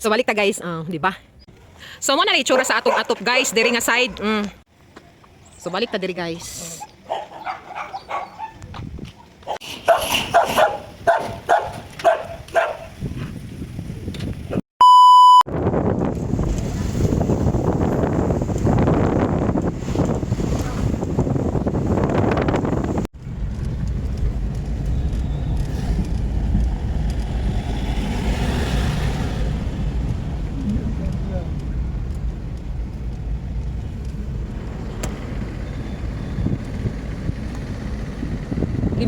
So balik ta guys, ah, di ba? So mo na itsura sa atong atop guys, diri nga side. Mm. So balik ta diri guys.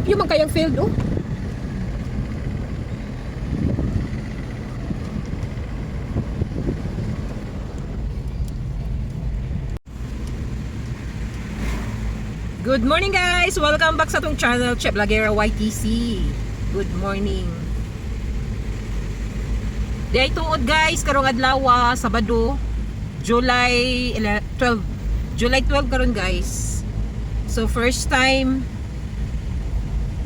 Limpyo man kayang field oh. Good morning guys! Welcome back sa atong channel, Chef Lagera YTC. Good morning. Di ay tuod guys, karong adlaw, ah, Sabado, July ele- 12. July 12 karon guys. So first time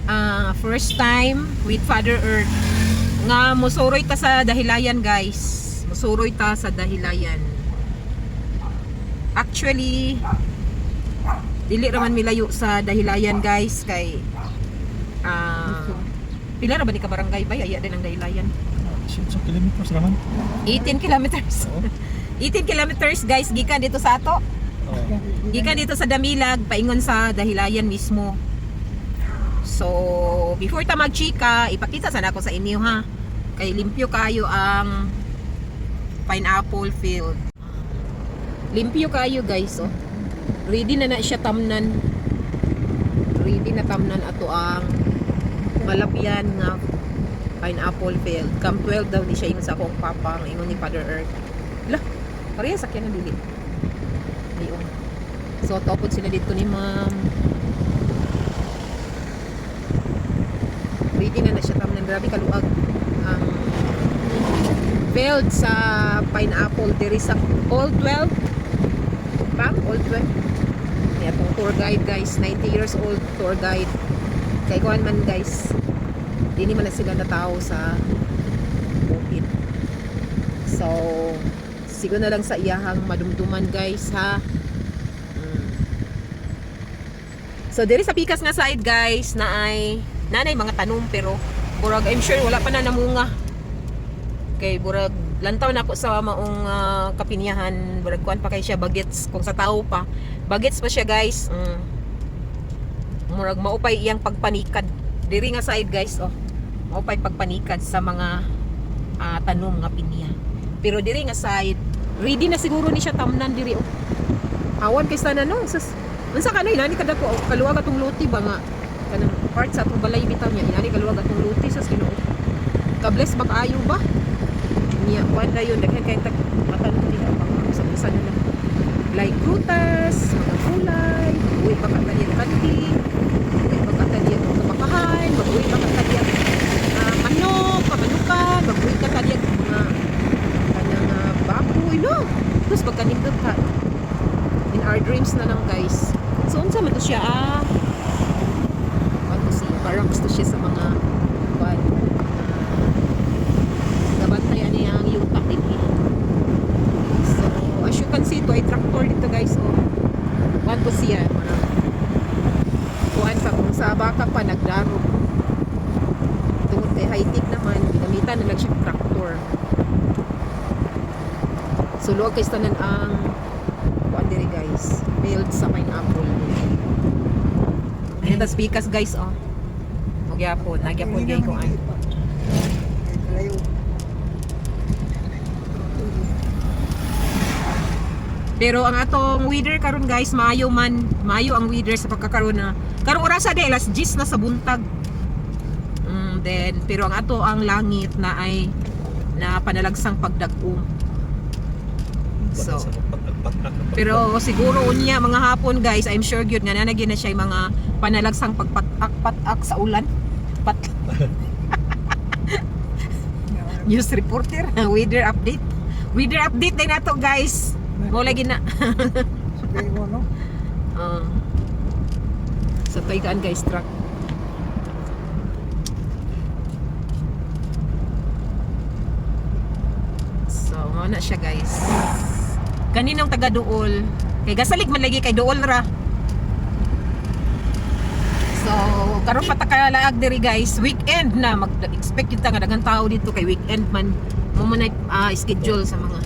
ah first time with Father Earth nga musuroy ta sa dahilayan guys. Musuroy ta sa dahilayan. Actually, dili raman milayo sa dahilayan guys kay ah pila ra ba ni ka barangay bay aya din ang dahilayan Shit, so kilometers naman. 18 kilometers Oo. 18 kilometers guys gikan dito sa ato gikan dito sa Damilag paingon sa dahilayan mismo so before ta magchika ipakita sana ako sa inyo ha? Kay limpyo kayo ang pineapple field. Limpyo kayo guys oh. Ready na na siya tamnan. Ready na tamnan ato ang malapyan nga pineapple field. Come 12 daw ni siya yung sa akong papa ang ingon ni Father Earth. Lah pareha sakyan na dili. Diyon. So, topod sila dito ni ma'am. Ready na siya tamnan. Grabe kaluag. Ang field sa pineapple. There is a all 12. Ma'am, all 12. Kaya itong tour guide guys. 90 years old tour guide. Kay kuhan man guys. Di man na sila natao sa bukid. So, siguro na lang sa iyahang madumduman guys ha. Mm. So, diri sa pikas nga side guys na ay nanay mga tanom pero burag I'm sure wala pa na namunga. Kay burag lantaw na ako sa maong ah, kapinyahan burag kuan pa kay siya bagets kung sa tao pa. Bagets pa siya guys. Mm. Murag maupay iyang pagpanikad. Diri nga side guys oh. Maupay pagpanikad sa mga ah, tanom nga pinya. Pero diri nga side, ready na siguro ni siya tamnan diri oh. Awan kay sana no. Sus, unsa kanay inani kada ko kaluwag atong luti ba nga kanang part sa atong balay bitaw niya inani kaluwag atong luti sa Ginoo. Ka-bless ba kaayo ba? Niya kuan dayon daghan kay tag diha pa sa isa na lang. Like prutas, mga gulay, uy pa katalian kanti, uy pa katalian kabakahan, mag-uwi pa katalian ah, manok, kamanukan, mag-uwi ka katalian mga kanang uh, baboy no tapos pagkanindot ka in our dreams na lang guys so unsa man to siya ah parang gusto siya sa mga kwan uh, nabantayan niya ang din eh. so as you can see ito ay tractor dito guys oh kwan to siya parang kuan pa kung sa baka pa nagdarog tungod kay high tech naman ginamitan na lang siya tractor So luwag kay tanan ang kuan diri guys. Field sa pineapple. Ayan tas pikas guys oh. Magyapon, nagyapon gay ko an. Pero ang atong weather karon guys, maayo man, maayo ang weather sa pagkakaroon na. Karong orasa de alas 10 na sa buntag. Mm, then pero ang ato ang langit na ay na panalagsang pagdag-um. So, pero siguro unya mga hapon guys, I'm sure gyud nga nanagyan na siya mga panalagsang pagpatak-patak sa ulan. Pat News reporter, weather update. Weather update din nato guys. Mo lagi na. Uh, sa taygaan guys truck. So, mo na siya guys. Kaninong taga Duol. Kay gasalig man lagi kay Duol ra. So, karon pa ta kalaag diri guys. Weekend na mag-expect kita nga daghang tao dito kay weekend man mo man ah, schedule sa mga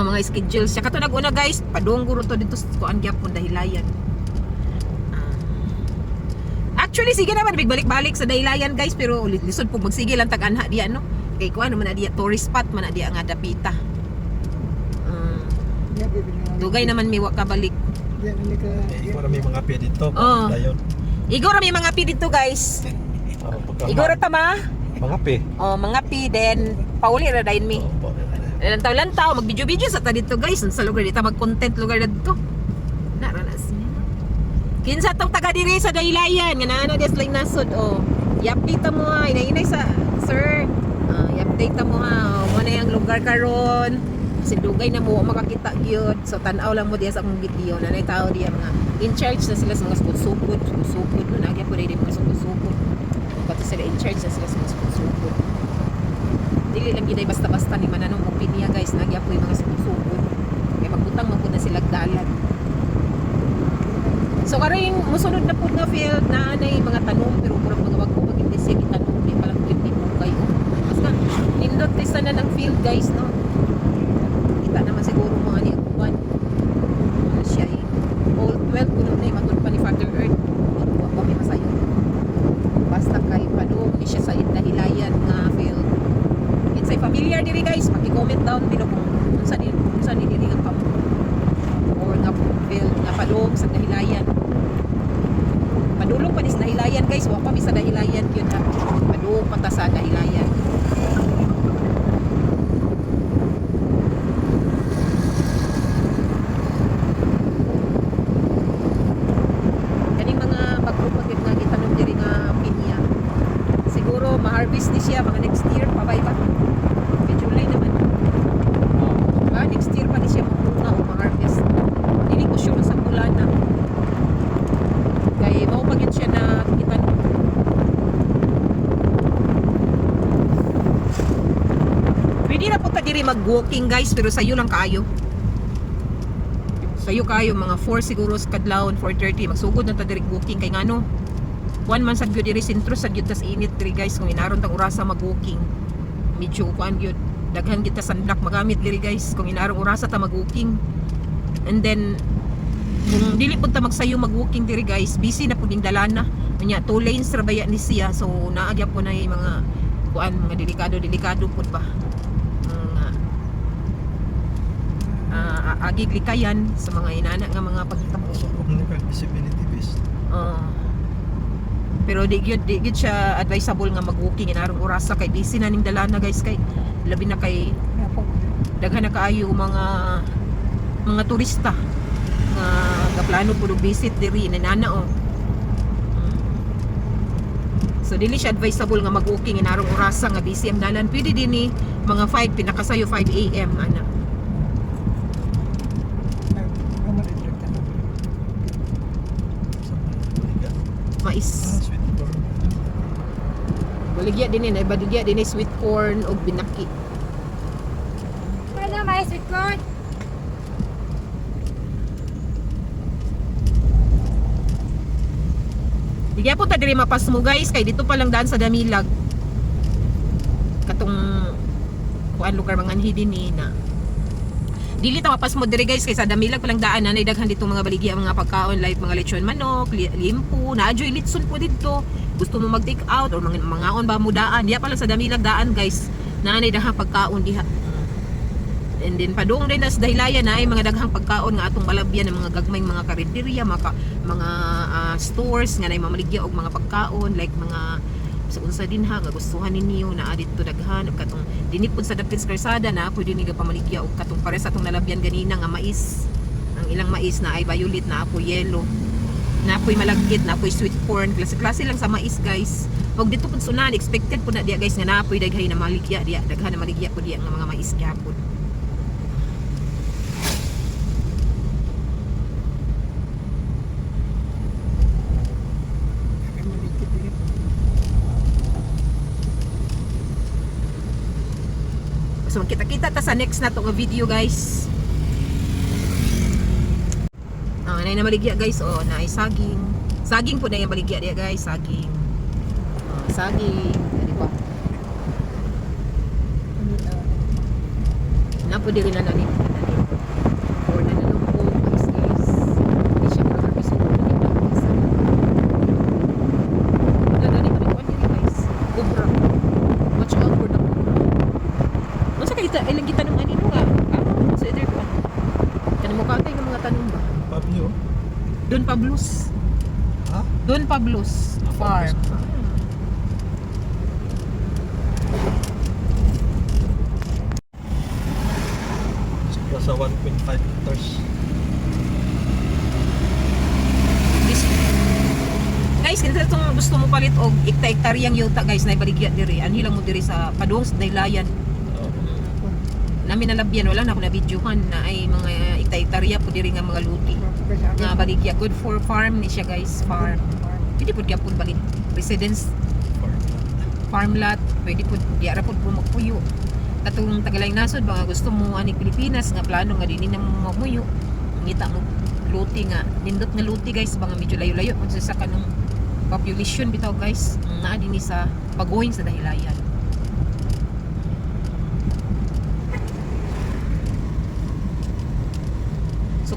ang mga schedule siya kato nag-una guys padung guro to dito sa kuan gyapon dahilayan Ah. actually sige naman balik-balik sa dahilayan guys pero ulit lisod po magsige lang tag anha diya no kay kuan man diya tourist spot man diya nga dapita Ah. dugay naman miwa ka balik na may mga pia dito. Oo. Dayon. Igor mi mga pi dito guys Oh, pagka- igor ta ma Mga pi. oh mga pi then pauli ra dayon mi Oh, po. Lantaw-lantaw, mag-video-video sa ta dito guys. Sa lugar dito, mag-content lugar dito. Naranas niya. Kinsa tong taga diri sa Daylayan, nga naana des lang nasod oh. Ta mo ha, inay-inay sa sir. Ah, i-update mo ha. Oh, mo na yung lugar karon. Kasi dugay na mo makakita gyud. So tan-aw lang mo diya sa akong video. Nanay tao diya mga in charge na sila sa mga sukod-sukod, sukod. No, nagya po rin mga sukod-sukod. Pati sila in charge na sila sa mga sukod-sukod dili lang ay basta-basta ni mananong opinya guys nagya yung mga sugod kay magbutang man po na sila dalan so karing musunod na po nga field na anay mga tanong pero kurang mga wag ko pag hindi siya gitanong di palang pwede po kayo basta nindot isa na ng field guys no siguro mga ni Akuan ano siya eh. Old 12 kuno na matulog pa ni Father Earth. Wa pa may masayo. Basta kay padung ni siya sa dahilayan nga field It's a familiar diri guys. Paki-comment down below kung unsa ni unsa ni diri nga pam or nga field nga padung sa dahilayan. Padulong pa ni sa dahilayan guys. Wa pa mi sa dahilayan yun ha. Padung pa ta sa dahilayan. Kaning mga pagpupag nga gitanong diri nga pinya. Siguro ma-harvest ni siya mga next year pa ba iba? May July naman. Ba, next year pa ni siya mamunga o ma-harvest. Hindi ko sure sa bulan na. Kaya mao pa gyud siya na itanong. Pwede na po ta diri mag-walking guys pero sayo lang kayo. Sayo kayo mga 4 siguro sa kadlawon 4:30 magsugod na ta diri walking kay ngano. One man sad gyud diri sentro sad gyud tas init diri guys kung inaron tang orasa mag-walking. Medyo kuan gyud daghan kita sunblock magamit diri guys kung inaron orasa ta mag-walking. And then kung dili pud ta magsayo mag-walking diri guys, busy na pud ning dalana. Nya two lanes ra baya ni siya so naagya po na yung mga kuan mga delikado delikado pud ba. Mga ah, agig likayan sa mga inana nga mga pagtamo. So, kung ano ka, visibility based. Oo. pero di gyud di gyud siya advisable nga mag-walking inarong orasa kay busy na ning dalana guys kay labi na kay daghan na kaayo mga mga turista nga gaplano pud og visit diri nanana oh. Mm. So dili siya advisable nga mag-walking inarong orasa nga busy ang dalan. Pwede din ni mga 5 pinakasayo 5 AM ana. Sa mga Mais. Ah, sweet corn. Baligya din ni baligya din sweet corn og binaki. Pwede may sweet corn. Di kaya po ta diri mapas mo guys kay dito pa lang daan sa Damilag. Katong kuan lugar mga anhi din ni na. Dili ta mapas mo diri guys kay sa Damilag pa lang daan na daghan dito mga baligya mga pagkaon like mga lechon manok, li- limpo, naadyo litson po dito. Gusto mo mag-take out or mga mangaon ba mo daan. Diya pala sa Damilag daan guys. Naanay daghang pagkaon diha. And then padung din sa dahilayan na ay mga daghang pagkaon nga atong malabyan ng mga gagmay mga karinderya, mga mga ah, stores nga nay mamaligya og mga pagkaon like mga sa unsa din ha nga gustuhan ninyo na adit to daghan ug katong pud sa Dapits Karsada na pwede ni pamaligya og katong pares atong nalabyan ganina nga mais. Ang ilang mais na ay violet na apo yellow. Na apoy malagkit, na apoy sweet corn, klase-klase lang sa mais guys. Pag dito pud sunan expected pud na diya guys nga na apoy daghay na maligya diya, daghan na maligya pud diya nga mga mais gyapon. So kita-kita ta sa next na to nga video guys. Ah, na na baligya guys. Oh, na saging. Saging po na yung baligya diya guys, saging. Ah, saging, di ba? Na po diri na nanin. Or na nalungko guys guys. Hindi siya makakabis ko na nito. Wala na rin malikuan diri guys. Kubra. Watch out for the kubra. Masa kay ta ilang kita nung anino nga. Ah, sa either ko. Kana mo katay ng mga tanong ba? Pablo. Don Pablos. Ha? Don Pablos Farm. Sa 1.5 hectares. This Guys, kinsa itong gusto mo palit og ikta-ektaryang yuta guys na ibaligya diri. Anhi lang mo diri sa padung sa Daylayan. Namin nalabyan wala na ako na videohan na ay mga ikta-ektarya po diri nga mga luti. Nga baligya good for farm ni siya guys, farm. Pwede po gyapon balit residence farm lot, pwede po di ara po po magpuyo. Katong tagalay nasod mga gusto mo ani Pilipinas nga plano nga dinhi na mamuyo. Ngita mo luti nga nindot nga luti guys mga medyo layo-layo kung sa kanong population bitaw guys naa dinhi sa pagoing sa dahilayan.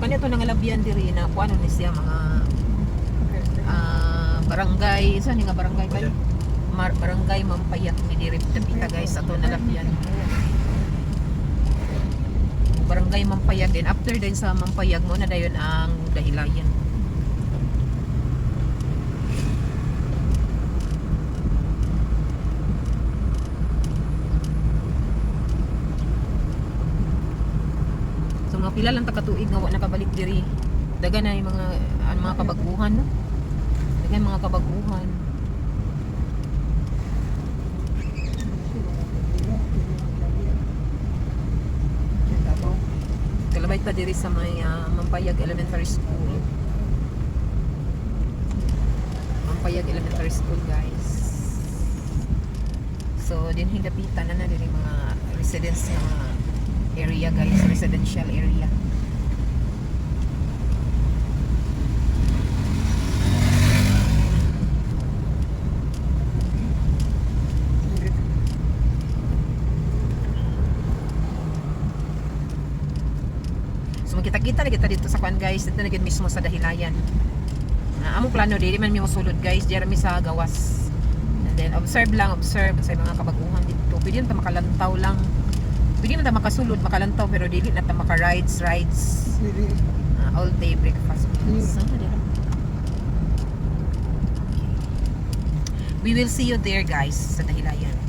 So kanito nang alabyan diri na kuano ni siya mga ah, barangay, saan nga barangay ba? Ayan. Mar barangay Mampayat ni diri Tapita guys ato nalabyan. Barangay Mampayag din after din sa Mampayag mo na dayon ang dahilayan. So mga pila lang takatuig nga wa nakabalik diri. Daga na yung mga ang mga kabaguhan no. Daga yung mga kabaguhan. Kalabay ta diri sa may ah, Mampayag Elementary School. Mampayag Elementary School, guys. So, din hingapitan na na diri mga residence nga area, guys, residential area. So magkita-kita na kita dito sa kwan guys, dito na gid mismo sa dahilayan. Na amo plano dili man mi mosulod guys, mi sa gawas. And then observe lang, observe sa mga kabaguhan dito. Pwede ta makalantaw lang. Pwede na ta makasulod, makalantaw pero dili na ta maka rides, rides. Ah, all day breakfast dira? Okay. We will see you there guys sa dahilayan.